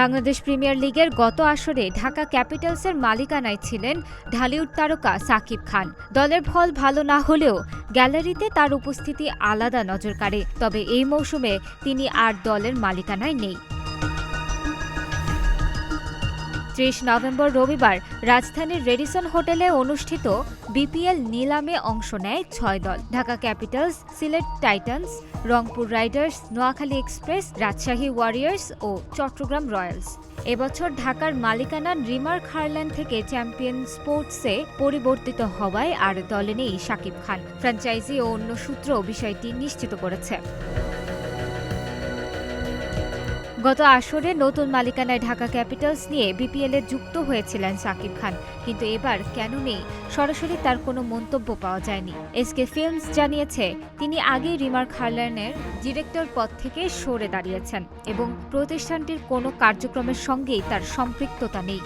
Bangladesh premier লিগের গত আসরে ঢাকা ক্যাপিটালসের মালিকানায় ছিলেন ঢালিউড তারকা সাকিব খান। দলের ফল ভালো না হলেও গ্যালারিতে তার উপস্থিতি আলাদা নজর কাড়ে, তবে এই মৌসুমে তিনি আর দলের মালিকানায় নেই। ত্রিশ নভেম্বর রবিবার রাজধানীর রেডিসন হোটেলে অনুষ্ঠিত বিপিএল নিলামে অংশ নেয় ছয় দল। Dhaka capitals, Sylhet titans, Rangpur riders, Noakhali express, Rajshahi warriors ও চট্টগ্রাম রয়্যালস। এবছর ঢাকার মালিকানা রিমার খারল্যান্ড থেকে চ্যাম্পিয়ন স্পোর্টসে পরিবর্তিত হওয়ায় আর দলে নেই শাকিব খান। ফ্র্যাঞ্চাইজি ও অন্য সূত্র বিষয়টি নিশ্চিত করেছে। গত আসরে নতুন মালিকানায় ঢাকা ক্যাপিটালস নিয়ে বিপিএল যুক্ত হয়েছিলেন সাকিব খান। কিন্তু এবার কেন নেই? সরাসরি তার কোনো মন্তব্য পাওয়া যায়নি। এসকে ফিল্মস জানিয়েছে, তিনি আগেই রিমার খারল্যানের ডিরেক্টর পদ থেকে সরে দাঁড়িয়েছেন এবং প্রতিষ্ঠানটির কোনো কার্যক্রমের সঙ্গেই তার সম্পৃক্ততা নেই।